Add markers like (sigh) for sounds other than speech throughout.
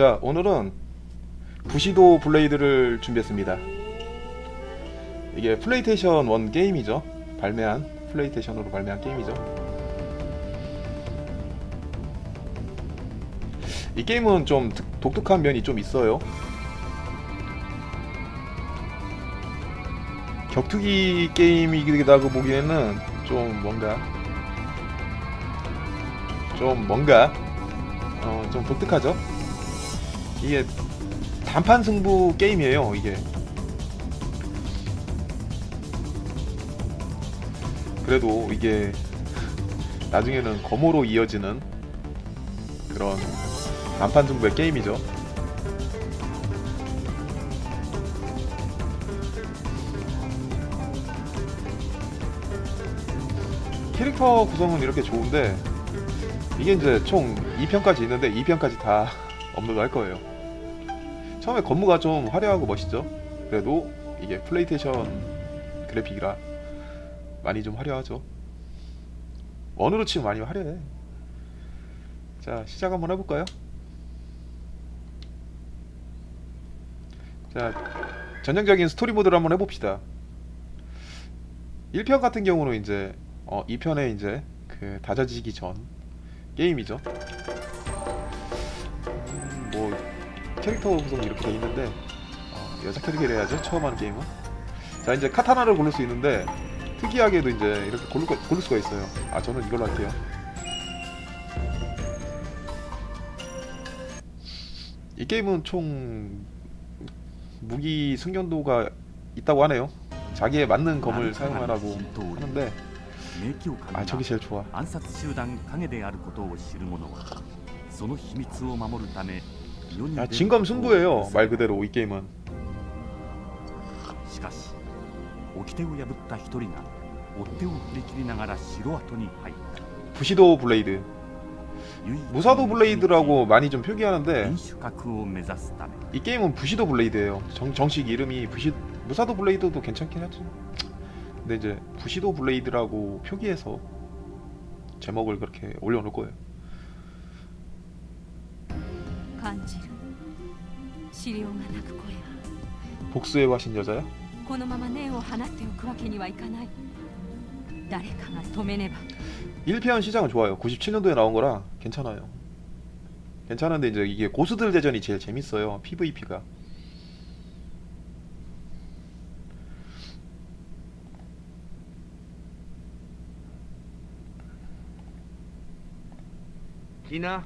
자 오늘은 부시도 블레이드를 준비했습니다. 이게 플레이테이션 1 게임이죠. 발매한 플레이테이션으로 발매한 게임이죠. 이 게임은 좀 특- 독특한 면이 좀 있어요. 격투기 게임이기도 보기에는 좀 뭔가 좀 뭔가 어, 좀 독특하죠 이게 단판 승부 게임이에요 이게. 그래도 이게 (laughs) 나중에는 검으로 이어지는 그런 단판 승부의 게임이죠. 캐릭터 구성은 이렇게 좋은데 이게 이제 총 2편까지 있는데 2편까지 다 (laughs) 업로드 할 거예요 처음에 건무가 좀 화려하고 멋있죠? 그래도 이게 플레이테이션 그래픽이라 많이 좀 화려하죠. 원으로 치면 많이 화려해. 자 시작 한번 해볼까요? 자 전형적인 스토리 모드를 한번 해봅시다. 1편 같은 경우는 이제 어 2편에 이제 그 다져지기 전 게임이죠 캐릭터 구성이 이렇게 돼 있는데 어, 여자 캐릭터를 해야죠 처음 하는 게임은 자 이제 카타나를 고를 수 있는데 특이하게도 이제 이렇게 고를, 거- 고를 수가 있어요 아 저는 이걸로 할게요 이 게임은 총 무기 승련도가 있다고 하네요 자기에 맞는 검을 사용하라고 하는데 名教官 아 が 저기 제일 좋아 暗殺集団影であることを知る者はその秘密を守るため世に 아 出る 진검 ことを 승부예요 말 그대로 이 게임은 しかし掟を破った一人が追っ手を振り切りながら城跡に入った 부시도 블레이드 唯一 무사도 블레이드라고 많이 좀 표기하는데 民主格を目指すため 이 게임은 부시도 블레이드예요. 정, 정식 이름이 부시 무사도 블레이드도 괜찮긴 하지. 근데 이제 부시도 블레이드라고 표기해서 제목을 그렇게 올려놓을 거예요. 感じる資料がなく声 복수의 화신 여자야? このまま念を放っておくわけにはいかない誰かが止めねば 1편 시장은 좋아요. 97년도에 나온 거라 괜찮아요. 괜찮은데 이제 이게 고수들 대전이 제일 재밌어요. PVP가. 기나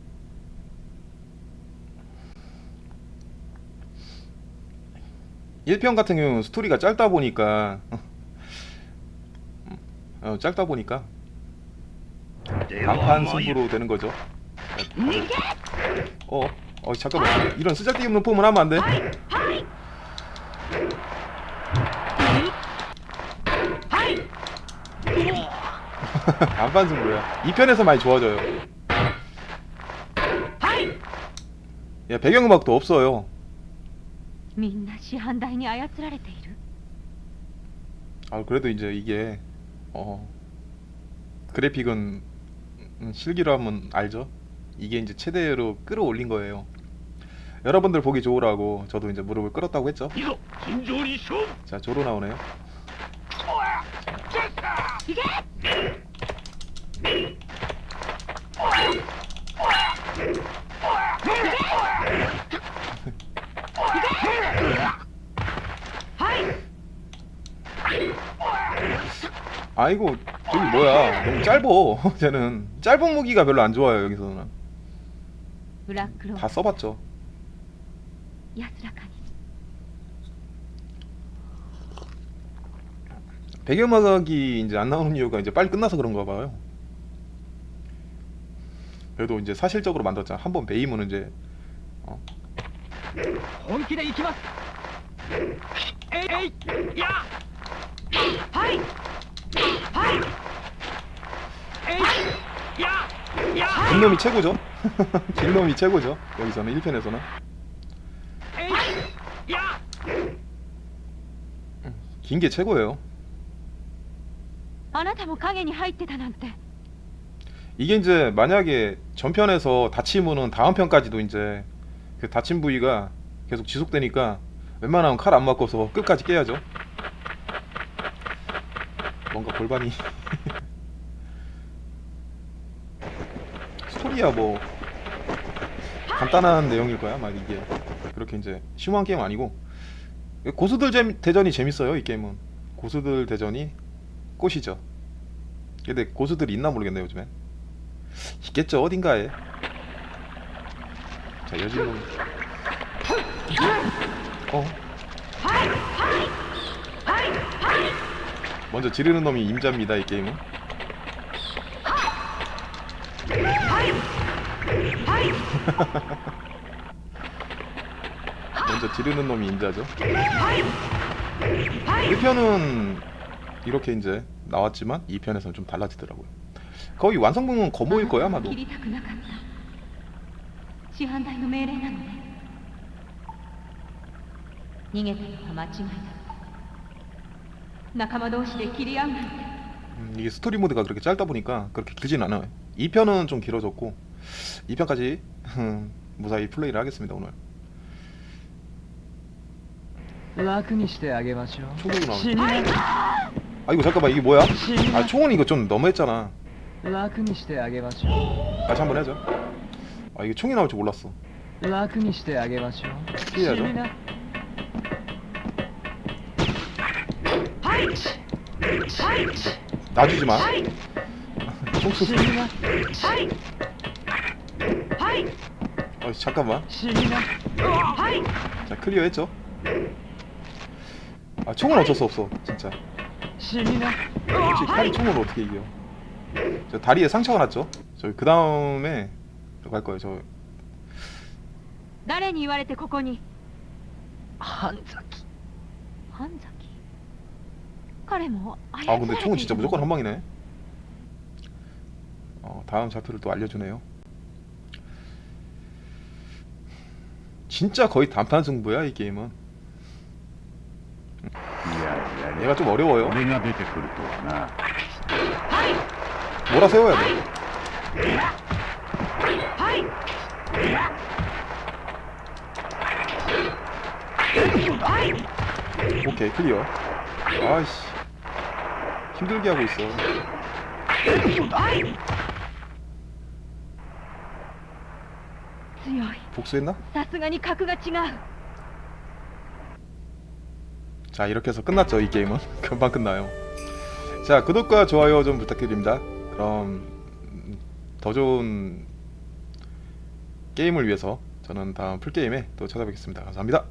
1편 같은 경우는 스토리가 짧다 보니까 어, 짧다 보니까 단판 승부로 되는 거죠. 어, 어 잠깐만 이런 쓰잘데기 없는 폼을 하면 안 돼. (laughs) 단판 승부야. 2편에서 많이 좋아져요. 야 배경음악도 없어요. みんな師範代に操られている 아 그래도 이제 이게 어 그래픽은 음, 실기로 하면 알죠. 이게 이제 최대로 끌어올린 거예요. 여러분들 보기 좋으라고 저도 이제 무릎을 끌었다고 했죠. いいぞ尋常に勝負 자 조로 나오네요. 아이고 저기 뭐야 너무 짧어 (laughs) 쟤는 짧은 무기가 별로 안 좋아요 여기서는 ブラックロー 다 써봤죠 安らかに 배경음악이 이제 안 나오는 이유가 이제 빨리 끝나서 그런가 봐요 그래도 이제 사실적으로 만들었잖아 한번 베이면 이제 本気で行きますええ えいやはい 진놈이 최고죠. (laughs) 진놈이 최고죠. 여기서는 1편에서는. 긴 게 최고예요. 이게 이제 만약에 전편에서 다치면은 다음 편까지도 이제 그 다친 부위가 계속 지속되니까 웬만하면 칼 안 맞고서 끝까지 깨야죠. 뭔가 골반이. (laughs) 스토리야 뭐. 간단한 내용일 거야 막 이게. 그렇게 이제 심오한 게임 아니고. 고수들 재- 대전이 재밌어요 이 게임은. 고수들 대전이 꽃이죠. 근데 고수들이 있나 모르겠네요 요즘엔. 있겠죠 어딘가에. 자 여진놈. 어 먼저 지르는 놈이 임자입니다 이 게임은 (laughs) 먼저 지르는 놈이 임자죠 1편은 이렇게 이제 나왔지만 2편에서는 좀 달라지더라고요 거의 완성본은 거모일 거야 아마도 切りたくなかった師範代の命令なのね逃げたのは間違いだ 仲間同士で切り合うなんて 음, 이게 스토리 모드가 그렇게 짧다 보니까 그렇게 길진 않아요. 2편은 좀 길어졌고 2편까지 무사히 플레이를 하겠습니다 오늘. 楽にしてあげましょう 총으로 나오네. 死にな 아 이거 잠깐만 이게 뭐야? 死に 아 な 총은 이거 좀 너무했잖아. 楽にしてあげましょ 다시 한번 해야죠. 아 이게 총이 나올 줄 몰랐어. う楽にしてあげましょう死 피해야죠. にな 놔주지 마. 총 死 쏘. にな 어 잠깐만. 死にな 자 클리어했죠? 아 총은 어쩔 수 없어 진짜. 死にな 솔직히 칼이 총을 어떻게 이겨? 저 다리에 상처가 났죠? 저희 그 다음에 저거 할 거예요. 저 誰に言われてここに半崎半崎 彼も操 아 られ 근데 て 총은 い 진짜 たの 무조건 한 방이네. 어, 다음 좌표를 또 알려주네요. 진짜 거의 단판 승부야 이 게임은. いやいや 얘가 좀 어려워요. 俺が出てくるとはな 몰아 세워야 돼. 오케이 클리어. 아이씨 힘들게 하고 있어. 복수했나? 자 이렇게 해서 끝났죠 이 게임은. (laughs) 금방 끝나요. 자 구독과 좋아요 좀 부탁드립니다. 그럼 음, 더 좋은 게임을 위해서 저는 다음 풀게임에 또 찾아뵙겠습니다. 감사합니다.